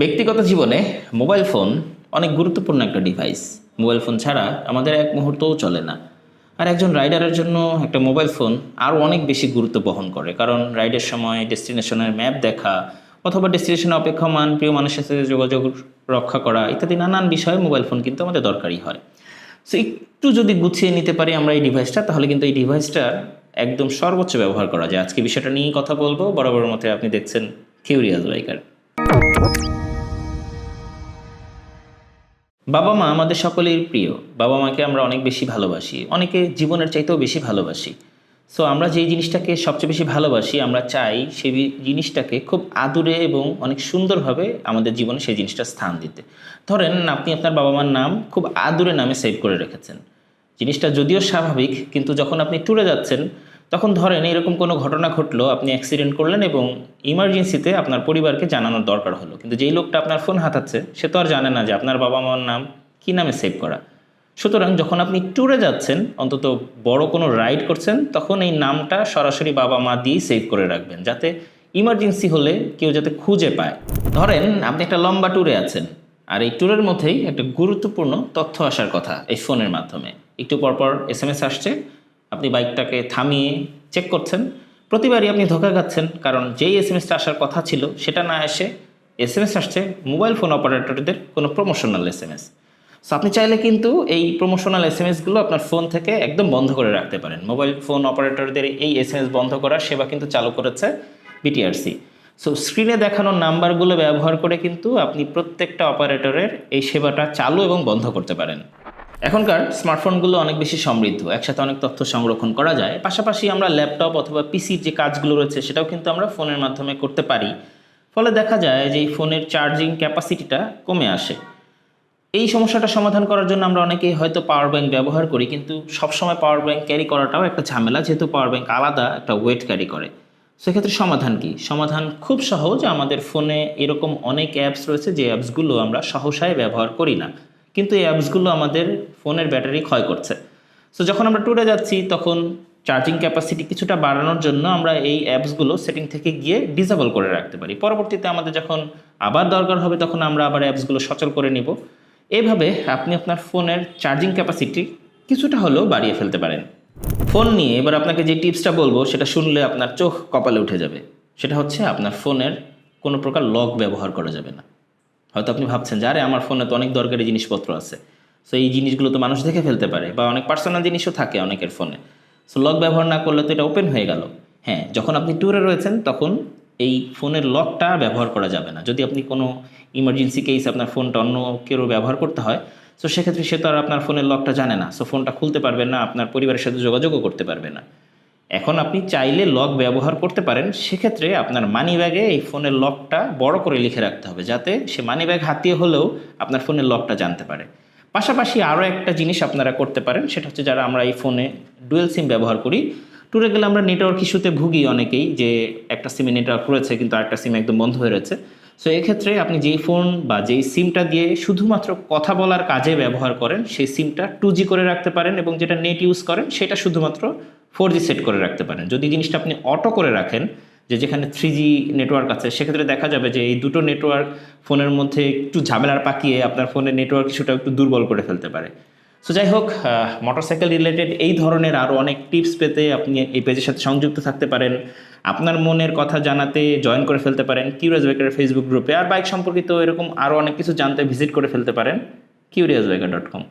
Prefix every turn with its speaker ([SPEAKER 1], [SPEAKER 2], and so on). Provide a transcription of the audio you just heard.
[SPEAKER 1] ব্যক্তিগত জীবনে mobile phone অনেক গুরুত্বপূর্ণ একটা ডিভাইস মোবাইল ফোন ছাড়া আমাদের এক মুহূর্তও চলে না। আর একজন রাইডারের জন্য একটা মোবাইল ফোন আরও অনেক বেশি গুরুত্ব বহন করে। কারণ রাইডের সময় ডেস্টিনেশনের ম্যাপ দেখা অথবা ডেস্টিনেশনে অপেক্ষমান, প্রিয় মানুষের সাথে যোগাযোগ রক্ষা করা ইত্যাদি নানান বিষয়ে মোবাইল ফোন কিন্তু আমাদের দরকারি হয়। সো একটু যদি গুছিয়ে নিতে পারি আমরা এই ডিভাইসটা তাহলে কিন্তু এই ডিভাইসটার একদম সর্বোচ্চ ব্যবহার করা যায়। আজকে বিষয়টা নিয়েই কথা বলব। বরাবর মতে আপনি দেখছেন কিউরিয়াস বাইকার বাবা মা আমাদের সকলের প্রিয়। বাবা মাকে আমরা অনেক বেশি ভালোবাসি। অনেকে জীবনের চাইতেও বেশি ভালোবাসি। সো আমরা যেই জিনিসটাকে সবচেয়ে বেশি ভালোবাসি, আমরা চাই সেই জিনিসটাকে খুব আদুরে এবং অনেক সুন্দরভাবে আমাদের জীবনে সেই জিনিসটা স্থান দিতে। ধরেন আপনি আপনার বাবা মার নাম খুব আদুরে নামে সেভ করে রেখেছেন। জিনিসটা যদিও স্বাভাবিক, কিন্তু যখন আপনি ট্যুরে যাচ্ছেন তখন ধরেন এরকম কোনো ঘটনা ঘটলো, আপনি অ্যাক্সিডেন্ট করলেন এবং ইমার্জেন্সিতে আপনার পরিবারকে জানানোর দরকার হলো। কিন্তু যেই লোকটা আপনার ফোন হাতাচ্ছে, সে তো আর জানে না যে আপনার বাবা মার নাম কী নামে সেভ করা। সুতরাং যখন আপনি ট্যুরে যাচ্ছেন, অন্তত বড় কোনো রাইড করছেন, তখন এই নামটা সরাসরি বাবা মা দিয়েই সেভ করে রাখবেন, যাতে ইমার্জেন্সি হলে কেউ যাতে খুঁজে পায়। ধরেন আপনি একটা লম্বা ট্যুরে আছেন, আর এই ট্যুরের মধ্যেই একটা গুরুত্বপূর্ণ তথ্য আসার কথা এই ফোনের মাধ্যমে। একটু পরপর এস এম এস আসছে আপনি বাইকটাকে থামিয়ে চেক করছেন। প্রতিবারই আপনি ধোকা খাচ্ছেন, কারণ যেই এস এম এসটা আসার কথা ছিল, সেটা না এসে এস এম এস আসছে মোবাইল ফোন অপারেটরদের কোনো promotional S M S so আপনি চাইলে কিন্তু এই প্রমোশনাল এস এম এসগুলো আপনার ফোন থেকে একদম বন্ধ করে রাখতে পারেন। মোবাইল ফোন অপারেটরদের এই এস এম এস বন্ধ করার সেবা কিন্তু চালু করেছে বিটিআরসি সো স্ক্রিনে দেখানো নাম্বারগুলো ব্যবহার করে কিন্তু আপনি প্রত্যেকটা অপারেটরের এই সেবাটা চালু এবং বন্ধ করতে পারেন। এখনকার স্মার্টফোনগুলো অনেক বেশি সমৃদ্ধ, একসাথে অনেক তথ্য সংরক্ষণ করা যায়। পাশাপাশি আমরা ল্যাপটপ অথবা পিসির যে কাজগুলো রয়েছে সেটাও কিন্তু আমরা ফোনের মাধ্যমে করতে পারি। ফলে দেখা যায় যে এই ফোনের চার্জিং ক্যাপাসিটিটা কমে আসে। এই সমস্যাটা সমাধান করার জন্য আমরা অনেকেই হয়তো পাওয়ার ব্যাংক ব্যবহার করি, কিন্তু সবসময় পাওয়ার ব্যাংক ক্যারি করাটাও একটা ঝামেলা, যেহেতু পাওয়ার ব্যাংক আলাদা একটা ওয়েট ক্যারি করে। সেক্ষেত্রে সমাধান কি? সমাধান খুব সহজ, আমাদের ফোনে এরকম অনেক অ্যাপস রয়েছে যে অ্যাপসগুলো আমরা সহসায় ব্যবহার করি না। কিন্তু এই অ্যাপসগুলো আমাদের ফোনের ব্যাটারি ক্ষয় করছে। সো যখন আমরা ট্যুরে যাচ্ছি, তখন চার্জিং ক্যাপাসিটি কিছুটা বাড়ানোর জন্য আমরা এই অ্যাপসগুলো সেটিং থেকে গিয়ে ডিসেবল করে রাখতে পারি। পরবর্তীতে আমাদের যখন আবার দরকার হবে, তখন আমরা আবার অ্যাপসগুলো সচল করে নিব। এভাবে আপনি আপনার ফোনের চার্জিং ক্যাপাসিটি কিছুটা হলেও বাড়িয়ে ফেলতে পারেন। ফোন নিয়ে এবার আপনাকে যে টিপসটা বলব, সেটা শুনলে আপনার চোখ কপালে উঠে যাবে। সেটা হচ্ছে আপনার ফোনের কোনো প্রকার লক ব্যবহার করা যাবে না। হয়তো আপনি ভাবছেন যে, আরে, আমার ফোনে তো অনেক দরকারি জিনিসপত্র আছে। সো এই জিনিসগুলো তো মানুষ দেখে ফেলতে পারে বা অনেক পার্সোনাল জিনিসও থাকে অনেকের ফোনে। সো লক ব্যবহার না করলে তো এটা ওপেন হয়ে গেল। হ্যাঁ যখন আপনি ট্যুরে রয়েছেন, তখন এই ফোনের লকটা ব্যবহার করা যাবে না। যদি আপনি কোনো ইমার্জেন্সি কেস আপনার ফোনটা অন্য কেউ ব্যবহার করতে হয় সো সেক্ষেত্রে সে তো আর আপনার ফোনের লকটা জানে না। সো ফোনটা খুলতে পারবে না, আপনার পরিবারের সাথে যোগাযোগও করতে পারবে না। এখন আপনি চাইলে লক ব্যবহার করতে পারেন, সেক্ষেত্রে আপনার মানি ব্যাগে এই ফোনের লকটা বড় করে লিখে রাখতে হবে, যাতে সে মানি ব্যাগ হাতিয়ে হলেও আপনার ফোনের লকটা জানতে পারে। পাশাপাশি আরও একটা জিনিস আপনারা করতে পারেন, সেটা হচ্ছে যারা আমরা এই ফোনে ডুয়েল সিম ব্যবহার করি ট্যুরে গেলে আমরা নেটওয়ার্ক ইস্যুতে ভুগি অনেকেই যে একটা সিমে নেটওয়ার্ক রয়েছে, কিন্তু আরেকটা সিম একদম বন্ধ হয়ে রয়েছে। সো এক্ষেত্রে আপনি যেই ফোন বা যেই সিমটা দিয়ে শুধুমাত্র কথা বলার কাজে ব্যবহার করেন, সেই সিমটা টু করে রাখতে পারেন এবং যেটা নেট ইউজ করেন, সেটা শুধুমাত্র ফোর সেট করে রাখতে পারেন। যদি জিনিসটা আপনি অটো করে রাখেন, যে যেখানে থ্রি জি নেটওয়ার্ক আছে, সেক্ষেত্রে দেখা যাবে যে এই দুটো নেটওয়ার্ক ফোনের মধ্যে একটু ঝামেলার পাকিয়ে আপনার ফোনের নেটওয়ার্ক কিছুটা একটু দুর্বল করে ফেলতে পারে। সো যাই হোক মোটরসাইকেল রিলেটেড এই ধরনের আরও অনেক টিপস পেতে আপনি এই পেজের সাথে সংযুক্ত থাকতে পারেন। আপনার মনের কথা জানাতে জয়েন করে ফেলতে পারেন কিউরিয়াস বাইকারের ফেসবুক গ্রুপে আর বাইক সম্পর্কিত এরকম আরও অনেক কিছু জানতে ভিজিট করে ফেলতে পারেন কিউরিয়াস বাইকার ডট কম